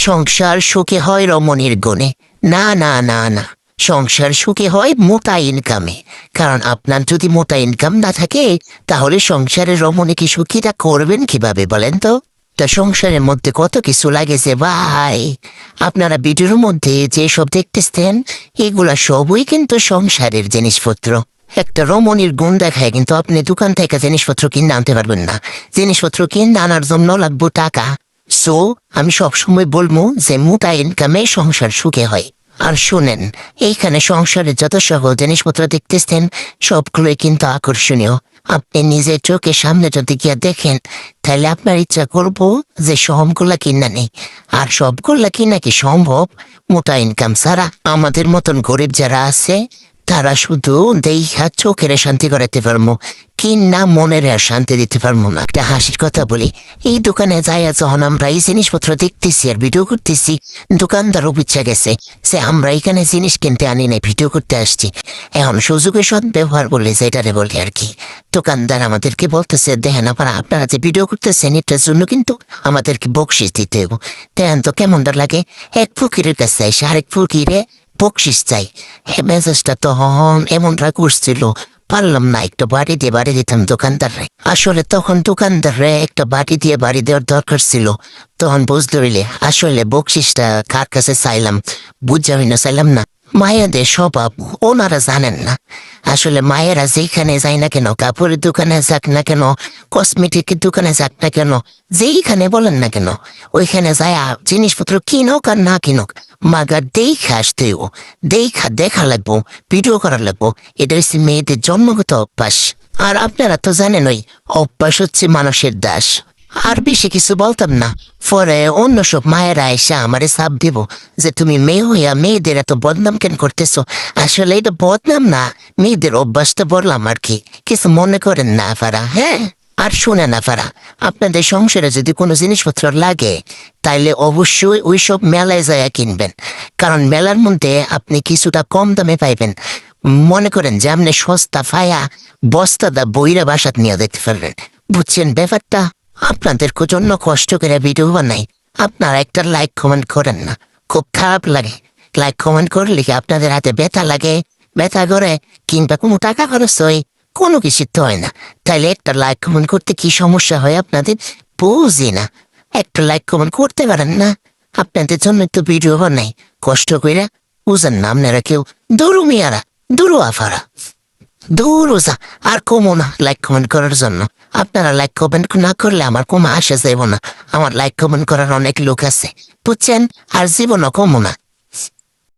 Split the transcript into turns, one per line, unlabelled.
সংসার সুখে হয় রমণীর গুণে। না না না না। সংসার সুখে হয় মোটা ইনকামে। কারণ আপনার যদি মোটা ইনকাম না থাকে, তাহলে সংসারের রমণী কি সুখীটা করবেন কীভাবে বলেন তো? তা সংসারের মধ্যে কত কিছু লাগেছে ভাই। আপনারা ভিডিওর মধ্যে যে সব দেখতেছেন, এগুলা সবই কিন্তু সংসারের জিনিসপত্র। একটা রমণীর গুণ দেখায় কিন্তু আপনি দোকান থেকে জিনিসপত্র কিনে আনতে পারবেন না। জিনিসপত্র কিনে আনার জন্য লাগবে টাকা। সো আমি সবসময় বলব যে মোটা ইনকামে সংসার সুখে হয়। আর শোনেন, এইখানে সংসারের যত সকল জিনিসপত্র দেখতেছেন, সবগুলোই কিন্তু আকর্ষণীয়। আপনি নিজের চোখের সামনে যদি গিয়ে দেখেন, তাহলে আপনার ইচ্ছা করব যে সবগুলা কিনা নেই। আর সবগুলা কিনা কি সম্ভব? মোটা ইনকাম ছাড়া আমাদের মতন গরিব যারা আছে, তারা শুধু দেখা চোখের শান্তি করাতে পারব। কিনা মনের আর শান্তি দিতে পারব না। একটা হাসির কথা বলি। এই দোকানে যাই যখন আমরা এই জিনিসপত্র দেখতেছি আর ভিডিও করতেছি। দোকানদার ইচ্ছা গেছে। যে আমরা এখানে জিনিস কিনতে আনি নাই ভিডিও করতে আসছি। এখন সুযোগের সদ ব্যবহার বলে যেটারে বলি আর কি। দোকানদার আমাদেরকে বলতেছে, দেখেন আপনারা আপনারা যে ভিডিও করতেছেন, এটার জন্য কিন্তু আমাদেরকে বকশিস দিতে হবে দেখেন তো কেমন লাগে। এক ফকিরের কাছে এসে আরেক ফকিরে বকশিস চাই। মেজাজটা তখন এমনটা করছিল। পারলাম না একটা বাড়ি দিয়ে বাড়ি দিতাম দোকানদারে আসলে তখন দোকানদারে একটা বাড়ি দিয়ে বাড়ি দেওয়ার দরকার ছিল। তখন বুঝতে পারলে আসলে বকশিসটা কার কাছে চাইলাম? বুঝাবি না চাইলাম না। মায়েদের স্বভাব ওনারা জানেন না। আসলে মায়েরা যেখানে যায় না কেন, কাপড়ের দোকানে যাক না কেন কসমেটিকের দোকানে যাক না কেন, যেইখানে বলেন না কেন, ওইখানে যায় জিনিসপত্র কিনুক আর না কিনুক। মাগা দেখা আসতেও দেখা দেখা লাগবো ভিডিও করা লাগবো এটা হচ্ছে মেয়েদের জন্মগত অভ্যাস আর আপনারা তো জানেন ওই অভ্যাস হচ্ছে মানুষের দাস আর বেশি কিছু বলতাম না পরে অন্য সব মায়েরা এসে আমারে সাপ দিব যে তুমি মেয়ে হইয়া মেয়েদের এত বদনাম কেন করতেছো আসলে এটা বদনাম না মেয়েদের অভ্যাসটা বললাম আর কি কিছু মনে করেন না ফারা হ্যাঁ আর শুনে না ফারা, আপনাদের সংসারে যদি কোনো জিনিসপত্র লাগে, তাইলে অবশ্যই ওই সব মেলায় যায় কিনবেন। কারণ মেলার মধ্যে আপনি কিছুটা কম দামে পাইবেন। মনে করেন যে আপনি সস্তা ফায়া বস্তাদা বইরা বাসাত নিয়ে দেখতে পারবেন। বুঝছেন ব্যাপারটা? আপনাদের জন্য কষ্ট করে ভিডিও বানাই। আপনারা একটা লাইক কমেন্ট করেন না, খুব খারাপ লাগে। লাইক কমেন্ট করলে কি আপনাদের হাতে ব্যথা লাগে? ব্যথা করে কিংবা কোনো টাকা খরচ হয়? কোনো কিছু তো হয় না। তাইলে একটা লাইক কমেন্ট করতে কি সমস্যা হয় আপনাদের? বুঝি না। একটা লাইক কমেন্ট করতে পারেন না। আপনাদের জন্য একটু ভিডিও বানাই। কষ্ট করে বুঝেন নাম আপনারা কেউ। দূরু মিয়ারা, দূরু আফারা। দূর ওজা আর কমো না লাইক কমেন্ট করার জন্য। আপনারা লাইক কমেন্ট না করলে আমার কমে আসা যাব না। আমার লাইক কমেন্ট করার অনেক লোক আছে। বুঝছেন? আর জীবনও কমো না।